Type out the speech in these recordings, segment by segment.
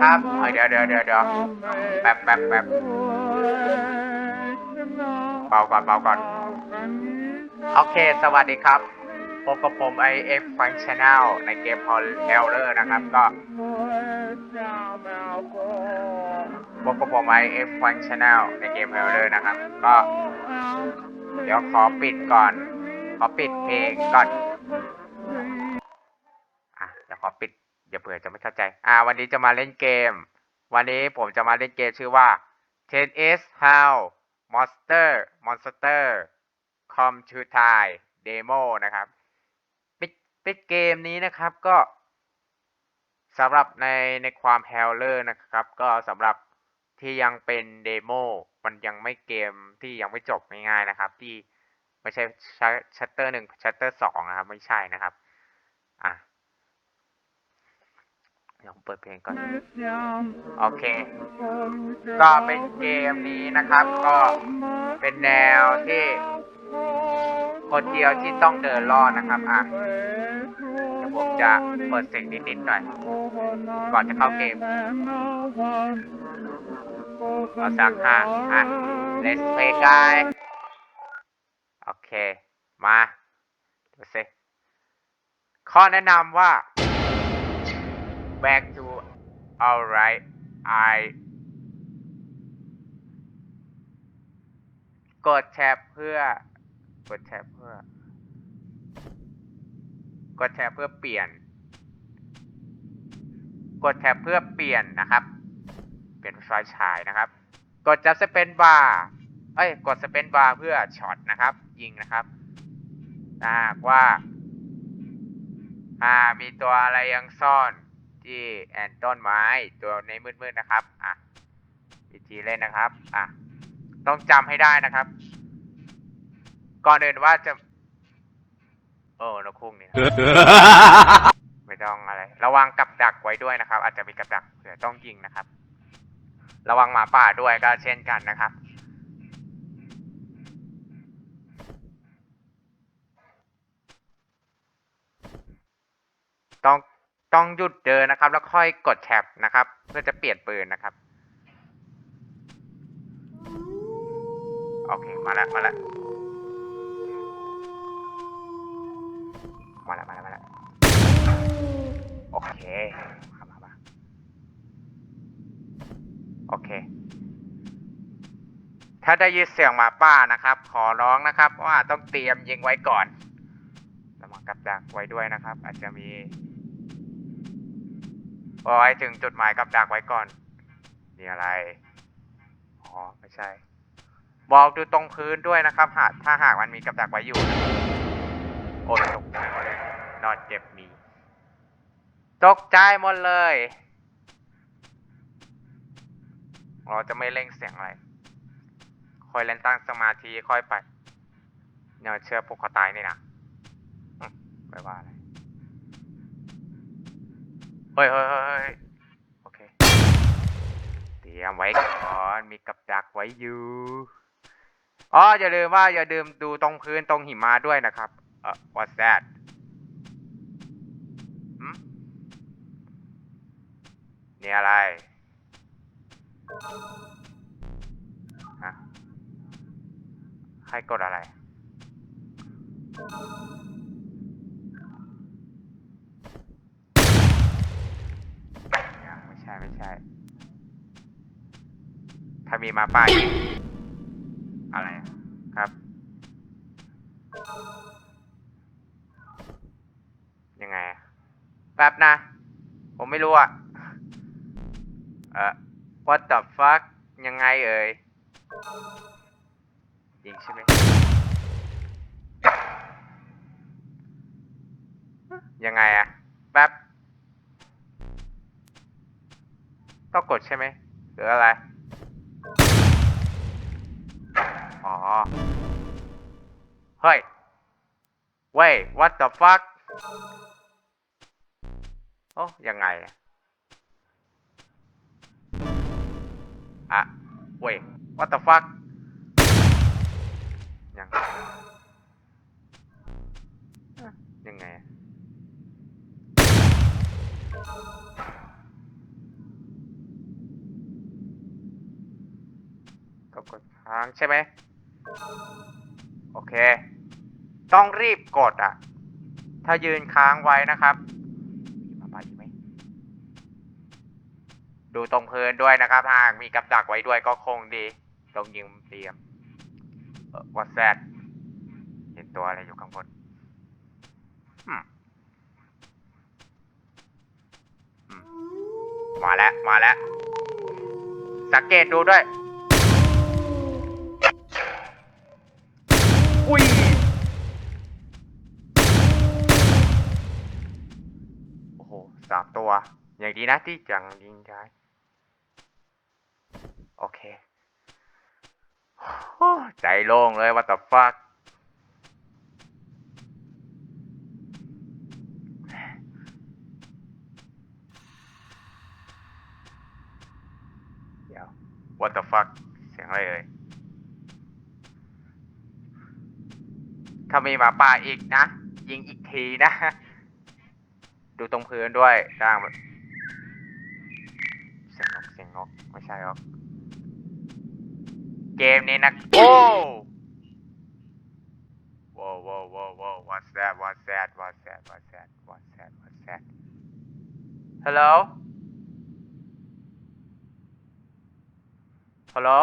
ครับเอ้ยเดี๋ยวเดี๋ยวเดี๋ยวเดี๋ยวแป๊บแป๊บแป๊บเบาก่อนเบาก่อน โอเค สวัสดีครับ พบกับผม IF Fun Channel ในเกม h o l l e r นะครับก็พบกับผม IF Fun Channel ในเกม h o l l e r นะครับ ก็ เดี๋ยวขอปิดก่อน ขอปิดเพลงก่อน อะเดี๋ยวขอปิด เดี๋ยวเผื่อจะไม่เข้าใจ อ่า วันนี้จะมาเล่นเกม วันนี้ผมจะมาเล่นเกมชื่อว่า 10s How Monster Monster Come to Thai Demo นะครับเปเป็นเกมนี้นะครับก็สำหรับในในความแฮลเลอร์นะครับ ก็สำหรับที่ยังเป็นเดโมมันยังไม่เกมที่ยังไม่จบง่ายๆนะครับ ที่ไม่ใช่ชัตเตอร์หนึ่งชัตเตอร์สองนะครับ ไม่ใช่นะครับ อะ เดี๋ยวผมเปิดเพลงก่อน โอเค ก็เป็นเกมนี้นะครับ ก็เป็นแนวที่ คนเดียวที่ต้องเดินรอดนะครับ อะเดี๋ยวผมจะเปิดเสียงนิดๆหน่อย ก่อนจะเข้าเกมเอาสักห้าอะ let's play guys โอเค มาดูสิข้อแนะนำว่า back to alright I กดแท็บเพื่อ กดแท็บเพื่อ กดแท็บเพื่อเปลี่ยน กดแท็บเพื่อเปลี่ยนนะครับ เปลี่ยนไฟฉายนะครับ กดจับสเปนบาร์เอ้ย กดสเปนบาร์เพื่อช็อตนะครับ ยิงนะครับถ้าหากว่า อ่า มีตัวอะไรยังซ่อน ที่แอนต้นไม้ตัวในมืดๆนะครับ อะวิธีเล่นนะครับ อะ ต้องจำให้ได้นะครับ ก่อนอื่นว่าจะ โอ้นกคุ้งนี่นะไม่ต้องอะไร ระวังกับดักไว้ด้วยนะครับ อาจจะมีกับดักเผื่อต้องยิงนะครับ ระวังหมาป่าด้วยก็เช่นกันนะครับ ต้องหยุดเดินนะครับ แล้วค่อยกดแท็บนะครับ เพื่อจะเปลี่ยนปืนนะครับ โอเค มาแล้ว มาแล้ว มาแล้ว มาแล้วมาแล้วโอเคมามามาโอเค ถ้าได้ยินเสียงหมาป่านะครับ ขอร้องนะครับ ว่าต้องเตรียมยิงไว้ก่อนระวังกับดักไว้ด้วยนะครับ อาจจะมี พอให้ถึงจุดหมายกับดักไว้ก่อนมีอะไร อ๋อ ไม่ใช่ บอกดูตรงพื้นด้วยนะครับ หากถ้าหากมันมีกับดักไว้อยู่นะโอ้ยตกใจหมดเลยนอนเจ็บมี ตกใจหมดเลย เราจะไม่เล่งเสียงอะไร คอยเล่นตั้งสมาธิค่อยไปเนี่ยเชื่อพวกเขาตายนี่นะไม่ว่าอะไร ฮ้ยเฮ้ยเฮ้ยโอเค เตรียมไว้ก่อน มีกับดักไว้อยู่อ๋ออย่าลืมว่าอย่าลืมดูตรงพื้นตรงหิมะด้วยนะครับ เอ่อ what's that นี่อะไรฮะใครกดอะไร ยังไม่ใช่ไม่ใช่ ถ้า มีมาป้ายอะไรครับ ยังไงอะแป๊บนะ ผมไม่รู้อะ เอ่อ what the fuck ยังไงเอ่ยยิงใช่ไหมยังไงอะแป๊บต้องกดใช่ไหมหรืออะไร อ๋อ เฮ้ย เว้ย what the fuck โอ้ยังไง อ่ะ เว้ย what the fuck ยังยังไงก็กดค้างใช่ไหม โอเค ต้องรีบกดอะ ถ้ายืนค้างไว้นะครับมาปาอีไหมดูตรงพื้นด้วยนะครับหากมีกับดักไว้ด้วยก็คงดีต้องยิงเตรียมวัดแซดเห็นตัวอะไรอยู่ข้างบนมอืมมาแล้ว มาแล้ว สังเกตดูด้วย สามตัว อย่างดีนะที่จังยิงได้โอเคใจโล่งเลยว่าแต่ฟักเดี๋ยว what the fuck เสียงอะไรเอ่ยถ้ามีหมาป่าอีกนะ ยิงอีกทีนะ ดูตรงพื้นด้วยด้างแบบเสียงนกเสียงนกไม่ใช่หรอกเกมนี้นะโอ้ว้าวว้าวว้าวว้ what's that what's that what's that what's that what's that what's that hello hello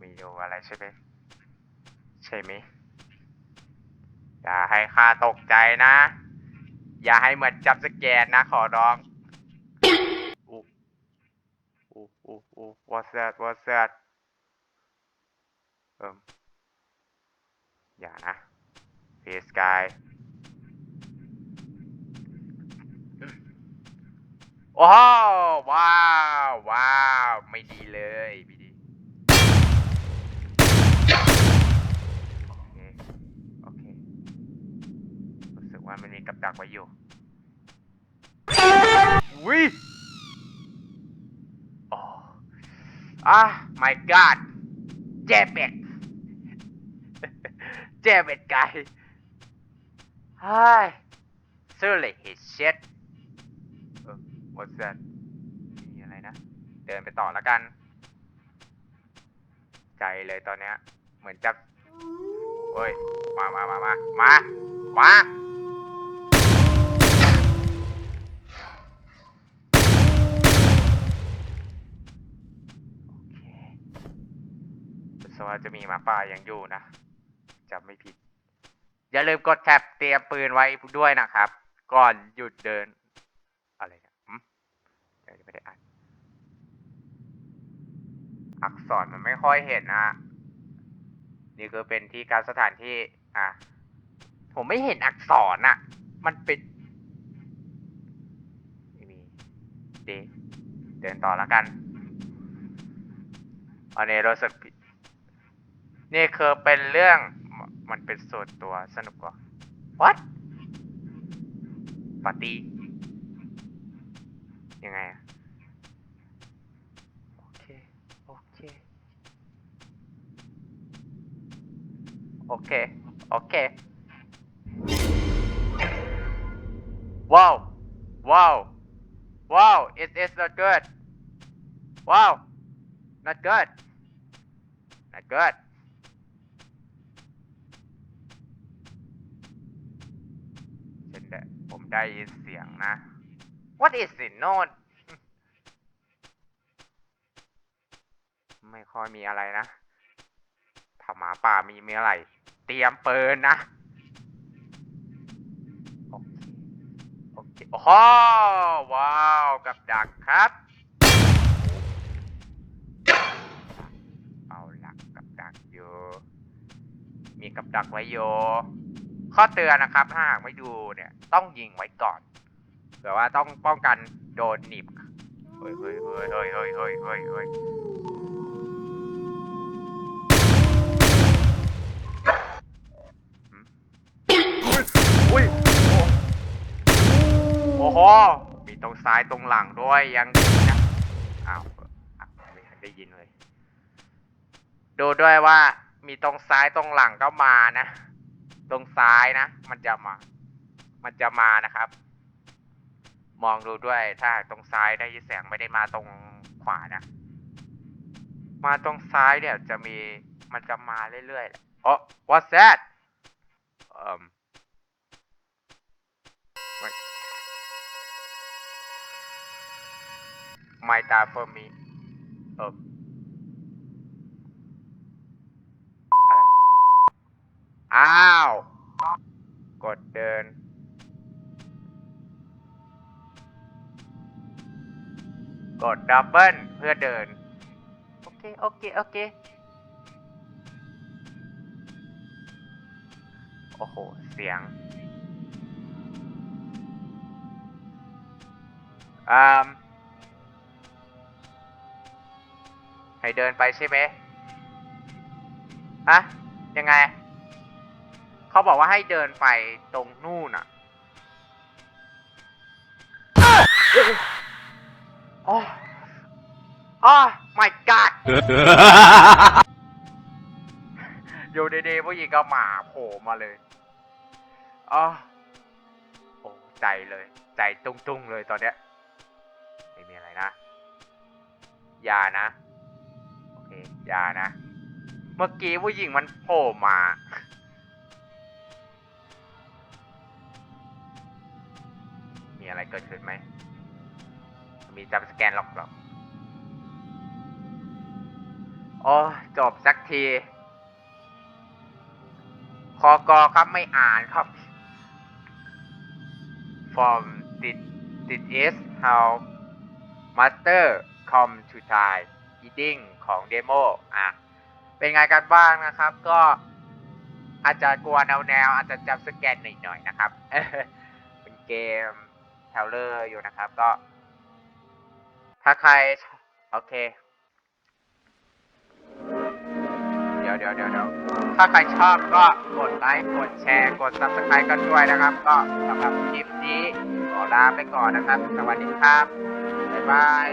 มีอยู่อะไรใช่ไหม ใช่ไหมอย่าให้ข้าตกใจนะ อย่าให้เหมือนจับสแกนนะขอร้องอู้อู้อู้อู้ what's that what's that เอิมอย่านะ please guy โอ้ว้าว ว้าว ไม่ดีเลยไม่ดี โอเค โอเค รู้สึ กักับดักไว้อยู่วิโอ้อะ my god เจ็บเป็ดเจ็บเป็ดไก่ไฮ้ surely his shit เออ what's that มีอะไรนะ เดินไปต่อแล้วกัน ใจเลยตอนเนี้ย เหมือนจะเฮ้ย มามามามามา มา ว่าจะมีหมาป่ายังอยู่นะจำไม่ผิด อย่าลืมกดแท็บเตรียมปืนไว้ด้วยนะครับ ก่อนหยุดเดิน อะไรเนี่ยหึเดี๋ยวไม่ได้อ่านอักษรมันไม่ค่อยเห็นนะนี่คือเป็นที่การสถานที่ อะ ผมไม่เห็นอักษรอะ มันเป็นไม่มีเดเดินต่อแล้วกันอันนี้รู้สึกผิด นี่คือเป็นเรื่องมมันเป็นส่วนตัวสนุกกว่า what ปาร์ตี้ยังไงอะโอเค โอเค โอเค โอเค ว้าว ว้าว ว้าว it is not good ว้าว not good not good ฉัน ได้ยินเสียงนะ what is it not ไม่ค่อยมีอะไรนะถ้าหมาป่ามีมีอะไรเตรียมปืนนะ โอเคโอเคโอ้โหว้าว กับดักครับ เอาหลักกับดักอยู่ มีกับดักไว้อยู่ ข้อเตือนนะครับถ้าหากไม่ดูเนี่ยต้องยิงไว้ก่อนเผื่อว่าต้องป้องกันโดนหนีบเฮ้ยเฮ้ยเฮ้ยเฮ้ยเฮ้ยเฮ้ยเฮ้ยเฮ้ยอุ้ยโอ้โหมีตรงซ้ายตรงหลังด้วยยังดีนะอ้าวอะไม่ทันได้ยินเลย ดูด้วยว่ามีตรงซ้ายตรงหลังก็มานะ ตรงซ้ายนะ มันจะมา มันจะมานะครับ มองดูด้วย ถ้าตรงซ้ายได้ยินเสียงไม่ได้มาตรงขวานะ มาตรงซ้ายเนี่ยจะมี มันจะมาเรื่อยๆอ๋อ what's that เอ่ม my t a for me เออ ดดับเบิลเพื่อเดิน โอเค โอเค โอเค โอ้โห เสียงอ่าให้เดินไปใช่ไหมฮะยังไง เขาบอกว่าให้เดินไปตรงนู่นอะ โอ้โอ้ my god อยู่ดีๆผู้หญิงก็หมาโผล่มาเลยอ๋อโอ้ใจเลย ใจตุ้งๆเลยตอนเนี้ย ไม่มีอะไรนะ อย่านะ โอเค อย่านะ เมื่อกี้ผู้หญิงมันโผล่มา มีอะไรเกิดขึ้นไหม มีจับสแกนหรอกหรอกโอ้จบสักที คอกอครับไม่อ่านครับ from did did is how master come to Thai eating ของเดโมอะ เป็นไงกันบ้างนะครับ ก็อาจจะกลัวแนวแนวๆอาจจะจับสแกนหน่อยๆนะครับ เป็นเกมเทเลอร์อยู่นะครับ ก็ ถ้าใคร โอเค เดี๋ยวเดี๋ยวเดี๋ยวเดี๋ยวถ้าใครชอบก็กดไลค์ กดแชร์ กด subscribe กันด้วยนะครับ ก็สำหรับคลิปนี้ขอลาไปก่อนนะครับ สวัสดีครับ บ๊ายบาย